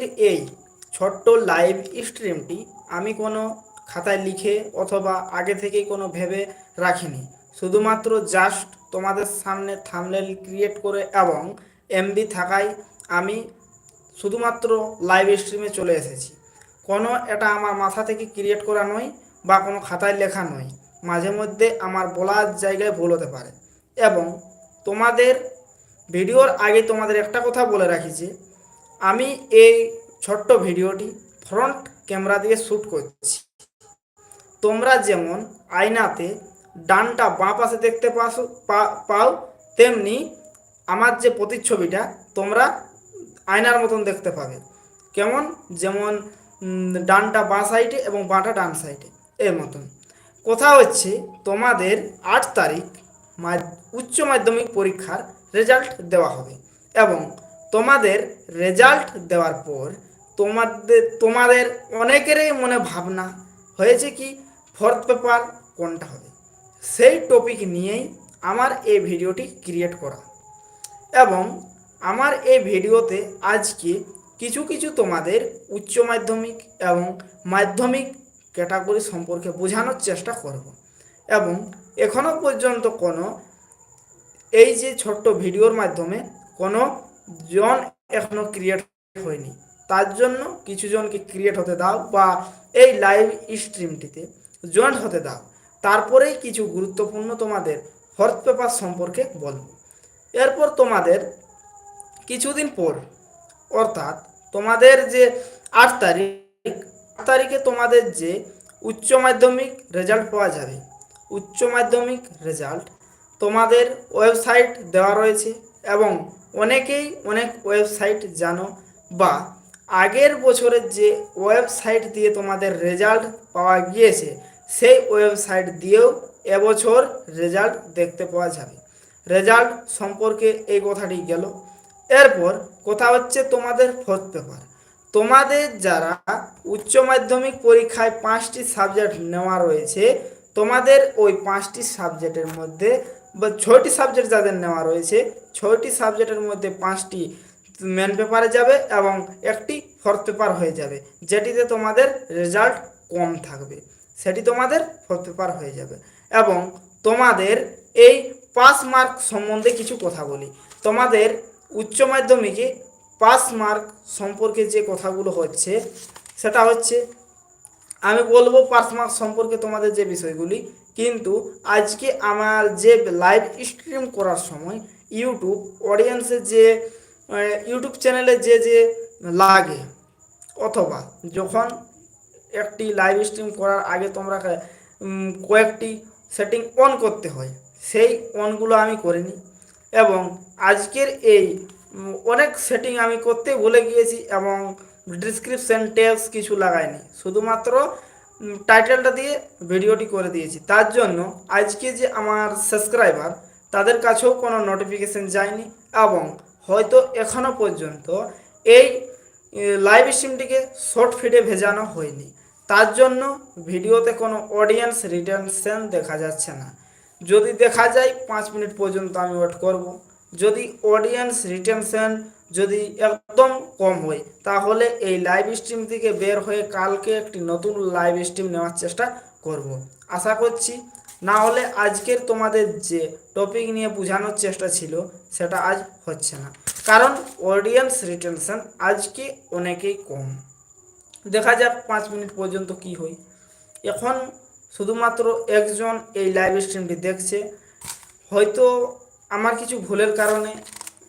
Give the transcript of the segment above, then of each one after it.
এই ছোট্ট লাইভ স্ট্রিমটি আমি কোনো খাতায় লিখে অথবা আগে থেকেই কোনো ভেবে রাখিনি। শুধুমাত্র জাস্ট তোমাদের সামনে থামনেল ক্রিয়েট করে এবং এমবি থাকায় আমি শুধুমাত্র লাইভ স্ট্রিমে চলে এসেছি। কোনো এটা আমার মাথা থেকে ক্রিয়েট করা নয় বা কোনো খাতায় লেখা নয়। মাঝে মধ্যে আমার বলার জায়গায় ভুল হতে পারে। এবং তোমাদের ভিডিওর আগে তোমাদের একটা কথা বলে রাখি যে আমি এই ছোট্ট ভিডিওটি ফ্রন্ট ক্যামেরা দিয়ে শ্যুট করছি। তোমরা যেমন আয়নাতে ডানটা বাঁ পাশে দেখতে পাও, তেমনি আমার যে প্রতিচ্ছবিটা তোমরা আয়নার মতন দেখতে পাবে। কেমন? যেমন ডানটা বাঁ সাইডে এবং বাঁটা ডান সাইডে, এর মতন। কথা হচ্ছে তোমাদের আট তারিখ উচ্চ মাধ্যমিক পরীক্ষার রেজাল্ট দেওয়া হবে এবং তোমাদের রেজাল্ট দেওয়ার পর তোমাদের তোমাদের অনেকেরই মনে ভাবনা হয়েছে কি ফোর্থ পেপার কোনটা হবে? সেই টপিক নিয়েই আমার এই ভিডিওটি ক্রিয়েট করা। এবং আমার এই ভিডিওতে আজকে কিছু কিছু তোমাদের উচ্চ মাধ্যমিক এবং মাধ্যমিক ক্যাটাগরি সম্পর্কে বোঝানোর চেষ্টা করব। এবং এখনও পর্যন্ত কোনো এই যে ছোট্ট ভিডিওর মাধ্যমে কোনো জন এখনও ক্রিয়েট হয়নি। তার জন্য কিছু জনকে ক্রিয়েট হতে দাও বা এই লাইভ স্ট্রিমটিতে জয়েন্ট হতে দাও। তারপরেই কিছু গুরুত্বপূর্ণ তোমাদের ফোর্থ পেপার সম্পর্কে বলব। এরপর তোমাদের কিছুদিন পর, অর্থাৎ তোমাদের যে আট তারিখ, আট তারিখে তোমাদের যে উচ্চ মাধ্যমিক রেজাল্ট পাওয়া যাবে, উচ্চ মাধ্যমিক রেজাল্ট তোমাদের ওয়েবসাইট দেওয়া রয়েছে এবং অনেকেই অনেক ওয়েবসাইট জানো বা আগের বছরের যে ওয়েবসাইট দিয়ে তোমাদের রেজাল্ট পাওয়া গিয়েছে, সেই ওয়েবসাইট দিয়েও এবছর রেজাল্ট দেখতে পাওয়া যাবে। রেজাল্ট সম্পর্কে এই কথাটি গেল। এরপর কথা হচ্ছে তোমাদের ফোর্থ পেপার তোমাদের যারা উচ্চ মাধ্যমিক পরীক্ষায় পাঁচটি সাবজেক্ট নেওয়া রয়েছে, তোমাদের ওই পাঁচটি সাবজেক্টের মধ্যে বা ছয়টি সাবজেক্ট যাদের নেওয়া রয়েছে, ছয়টি সাবজেক্টের মধ্যে পাঁচটি মেন পেপারে যাবে এবং একটি ফোর্থ পেপার হয়ে যাবে। যেটিতে তোমাদের রেজাল্ট কম থাকবে। সেটি তোমাদের ফোর্থ পেপার হয়ে যাবে। এবং তোমাদের এই পাস মার্ক সম্বন্ধে কিছু কথা বলি। তোমাদের উচ্চ মাধ্যমিকে পাস মার্ক সম্পর্কে যে কথাগুলো হচ্ছে, সেটা হচ্ছে, আমি বলব পাস মার্ক সম্পর্কে তোমাদের যে বিষয়গুলি কিন্তু আজকে আমার যে লাইভ স্ট্রিম করার সময় ইউটিউব অডিয়েন্সের যে ইউটিউব চ্যানেলে যে যে লাগে, অথবা যখন একটি লাইভ স্ট্রিম করার আগে তোমরা কয়েকটি সেটিং অন করতে হয়, সেই অনগুলো আমি করিনি। এবং আজকের এই অনেক সেটিং আমি করতে ভুলে গিয়েছি এবং ডিসক্রিপশন ট্যাক্স কিছু লাগাইনি। শুধুমাত্র টাইটেলটা দিয়ে ভিডিওটি করে দিয়েছি। তার জন্য আজকে যে আমার সাবস্ক্রাইবার তাদের কাছেও কোনো নোটিফিকেশন যায়নি এবং হয়তো এখনও পর্যন্ত এই লাইভ স্ট্রিমটিকে শর্ট ফিডে ভেজানো হয়নি। তার জন্য ভিডিওতে কোনো অডিয়েন্স রিটেনশন দেখা যাচ্ছে না। যদি দেখা যায়, পাঁচ মিনিট পর্যন্ত আমি ওয়েট করব। যদি অডিয়েন্স রিটেনশন যদি একদম কম হয়, তাহলে এই লাইভ স্ট্রিম থেকে বের হয়ে কালকে একটি নতুন লাইভ স্ট্রিম নেওয়ার চেষ্টা করব। আশা করছি, না হলে আজকের তোমাদের যে টপিক নিয়ে বোঝানোর চেষ্টা ছিল, সেটা আজ হচ্ছে না। কারণ অডিয়েন্স রিটেনশন আজকে অনেকেই কম। দেখা যাক পাঁচ মিনিট পর্যন্ত কি হয়। এখন শুধুমাত্র একজন এই লাইভ স্ট্রিমটি দেখছে। হয়তো আমার কিছু ভুলের কারণে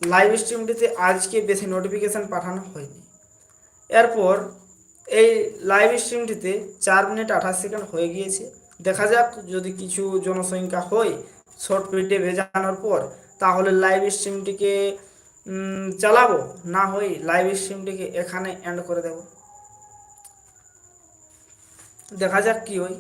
লাইভ স্ট্রিমটিতে আজকে বেশি নোটিফিকেশান পাঠানো হয়নি। এরপর এই লাইভ স্ট্রিমটিতে চার মিনিট আঠাশ সেকেন্ড হয়ে গিয়েছে। দেখা যাক যদি কিছু জনসংখ্যা হয় শর্ট পিটে ভেজানোর পর তাহলে লাইভ স্ট্রিমটিকে চালাবো, না হয় লাইভ স্ট্রিমটিকে এখানে এন্ড করে দেব। দেখা যাক কি হয়।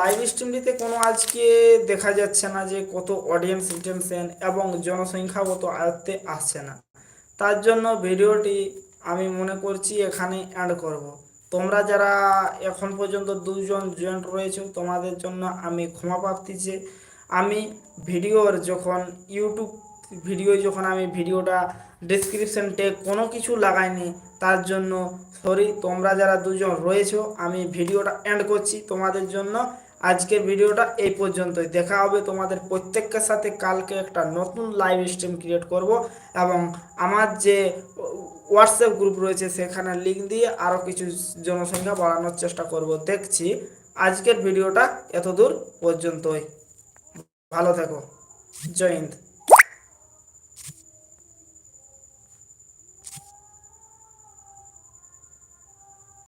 লাইভ স্ট্রিমটিতে কোনো আজকে দেখা যাচ্ছে না যে কত অডিয়েন্স রিটেনশন এবং জনসংখ্যাগত আয়ত্তে আসছে না। তার জন্য ভিডিওটি আমি মনে করছি এখানে অ্যাড করব। তোমরা যারা এখন পর্যন্ত দুজন জয়েন্ট রয়েছে, তোমাদের জন্য আমি ক্ষমা প্রার্থী যে আমি ভিডিওর যখন ইউটিউব ভিডিও যখন আমি ভিডিওটা ডেসক্রিপশন ট্যাগ কোনো কিছু লাগাইনি তার জন্য সরি তোমরা যারা দুজন রয়েছো, আমি ভিডিওটা এন্ড করছি তোমাদের জন্য। আজকের ভিডিওটা এই পর্যন্তই। দেখা হবে তোমাদের প্রত্যেকের সাথে। কালকে একটা নতুন লাইভ স্ট্রিম ক্রিয়েট করব এবং আমার যে হোয়াটসঅ্যাপ গ্রুপ রয়েছে, সেখানে লিঙ্ক দিয়ে আরও কিছু জনসংখ্যা বাড়ানোর চেষ্টা করব। দেখছি আজকের ভিডিওটা এতদূর পর্যন্তই। ভালো থেকো। জয় হিন্দ।